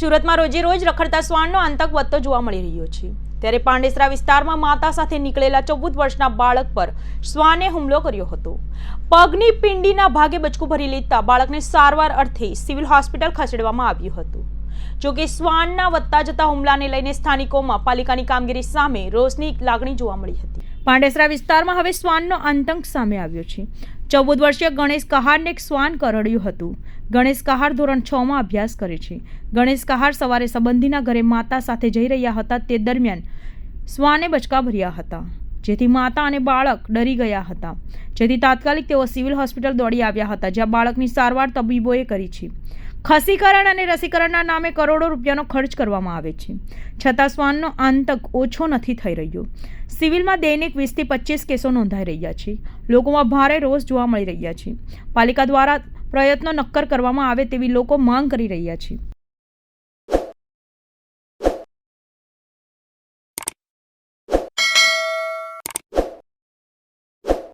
સુરતમાં રોજે રોજ રખડતા શ્વાનનો આતંક વધતો જોવા મળી રહ્યો છે. ત્યારે પાંડેસરા વિસ્તારમાં માતા સાથે નીકળેલા ચૌદ વર્ષના બાળક પર શ્વાને હુમલો કર્યો હતો. પગની પિંડીના ભાગે બચકું ભરી લેતા બાળકને સારવાર અર્થે સિવિલ હોસ્પિટલ ખસેડવામાં આવ્યું હતું. જોકે શ્વાનના વધતા જતા હુમલાને લઈને સ્થાનિકોમાં પાલિકાની કામગીરી સામે રોષની લાગણી જોવા મળી હતી. પાંડેસરા વિસ્તારમાં હવે શ્વાનનો આતંક સામે આવ્યો છે. ચૌદ વર્ષીય ગણેશ કહારને એક શ્વાન કરડ્યું હતું. ગણેશ કહાર ધોરણ છ માં અભ્યાસ કરે છે. ગણેશ કહાર સવારે સંબંધીના ઘરે માતા સાથે જઈ રહ્યા હતા. તે દરમિયાન શ્વાને બચકા ભર્યા હતા. જેથી માતા અને બાળક ડરી ગયા હતા. જેથી તાત્કાલિક તેઓ સિવિલ હોસ્પિટલ દોડી આવ્યા હતા, જ્યાં બાળકની સારવાર તબીબોએ કરી છે. ખસીકરણ અને રસીકરણના નામે કરોડો રૂપિયાનો ખર્ચ કરવામાં આવે છે. છતાં શ્વાનનો આતંક ઓછો નથી થઈ રહ્યો. સિવિલમાં દૈનિક વીસથી પચીસ કેસો નોંધાઈ રહ્યા છે. લોકોમાં ભારે રોષ જોવા મળી રહ્યા છે. પાલિકા દ્વારા પ્રયત્નો નક્કર કરવામાં આવે તેવી લોકો માંગ કરી રહ્યા છે.